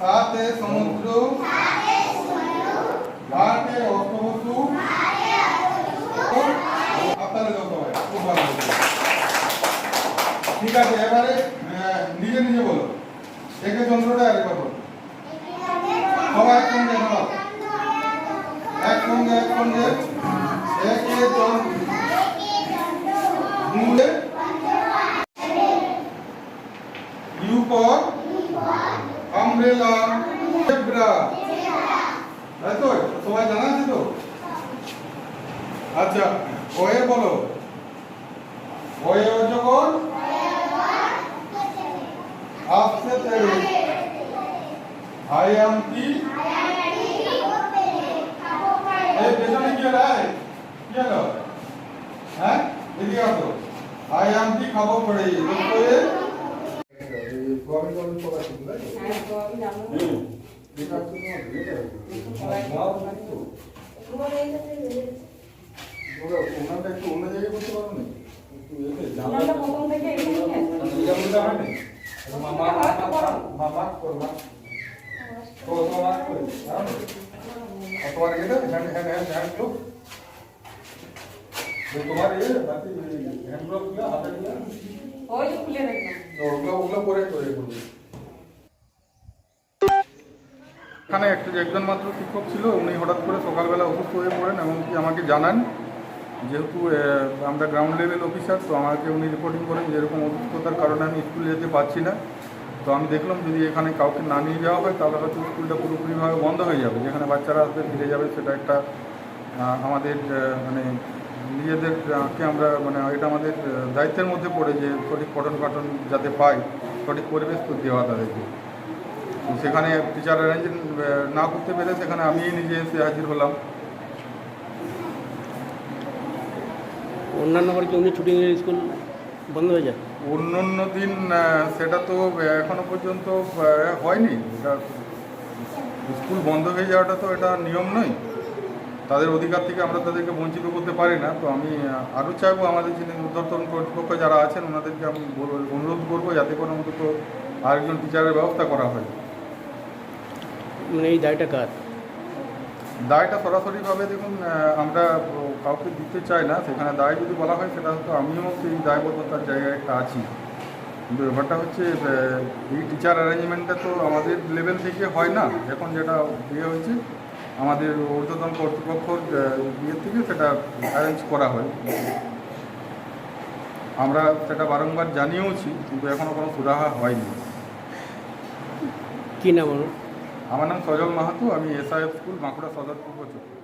সাতে সমুদ্র, ঘাটে অষ্টবসু আপনারা হয়, খুব ভালো ঠিক আছে, এবারে নিজে নিজে বলো। একে যন্ত্রটা আরেকবার বলো সবাই একসঙ্গে শোনাও একসঙ্গে একসঙ্গে। একে দুয়ে ইউ ফর আমব্রেলা জেব্রা। তাই তো, সবাই জানা আছে তো? আচ্ছা ওয়ে বলো। ওয়ে অজগর আসছে তেরে। আই এম কি এই পেছনে কি এই? কি হলো? হ্যাঁ এদিকে আসো। আই এম কি খাব পড়ে ওয়ে গভর্নমেন্ট গভর্নমেন্ট পড়া ঠিক না হুম ঠিক আছে তোমার মাও তো ওরা ওনাটা একটু অন্য জায়গায় করতে পারো না একটু এতে জানলা এটা হয়নি মামা মামা মামা করবা তো তোমার করে আর তোমার এটা hand hand hand hand glove তোমার ये बाकी हैंड ग्लोव किया हाथ किया করে এখানে একটা একজন মাত্র শিক্ষক ছিল, উনি হঠাৎ করে সকালবেলা অসুস্থ হয়ে পড়েন এবং কি আমাকে জানান, যেহেতু আমরা গ্রাউন্ড লেভেল অফিসার তো আমাকে উনি রিপোর্টিং করেন যে এরকম অসুস্থতার কারণে আমি স্কুলে যেতে পারছি না। তো আমি দেখলাম যদি এখানে কাউকে না নিয়ে যাওয়া হয়, তাহলে হয়তো স্কুলটা পুরোপুরিভাবে বন্ধ হয়ে যাবে। যেখানে বাচ্চারা আসবে, ফিরে যাবে, সেটা একটা আমাদের মানে নিজেদেরকে আমরা মানে এটা আমাদের দায়িত্বের মধ্যে পড়ে যে সঠিক পঠন পাঠন যাতে পায় সঠিক পরিবেশ তো দেওয়া তাদেরকে। সেখানে টিচার অ্যারেঞ্জ না করতে পেরে সেখানে আমিই নিজে এসে হাজির হলাম। অন্যান্য বার কি ছুটি স্কুল বন্ধ হয়ে যায়? অন্য অন্য দিন সেটা তো এখনও পর্যন্ত হয়নি। এটা স্কুল বন্ধ হয়ে যাওয়াটা তো এটা নিয়ম নয়। তাদের অধিকার থেকে আমরা তাদেরকে বঞ্চিত করতে পারি না। তো আমি আরও চাইব আমাদের যিনি উদ্যোতন কর্তৃপক্ষ যারা আছেন ওনাদেরকে আমি অনুরোধ করব যাতে করে অন্তত আরেকজন টিচারের ব্যবস্থা করা হয়। মানে এই দায়টা কার? দায়টা সরাসরিভাবে দেখুন আমরা কাউকে দিতে চাই না। সেখানে দায় যদি বলা হয় সেটা হয়তো আমিও সেই দায়বদ্ধতার জায়গায় একটা আছি। কিন্তু ব্যাপারটা হচ্ছে এই টিচার অ্যারেঞ্জমেন্টটা তো আমাদের লেভেল থেকে হয় না। এখন যেটা ইয়ে হয়েছে আমাদের ঊর্ধ্বতন কর্তৃপক্ষর আহ, ইয়ে থেকে সেটা অ্যারেঞ্জ করা হয়। আমরা সেটা বারংবার জানিয়েওছি কিন্তু এখনও কোনো সুরাহা হয়নি। কি নাম আমার নাম সজল মাহাতো আমি এসআইএফ স্কুল বাঁকুড়া সদরপুর চক্র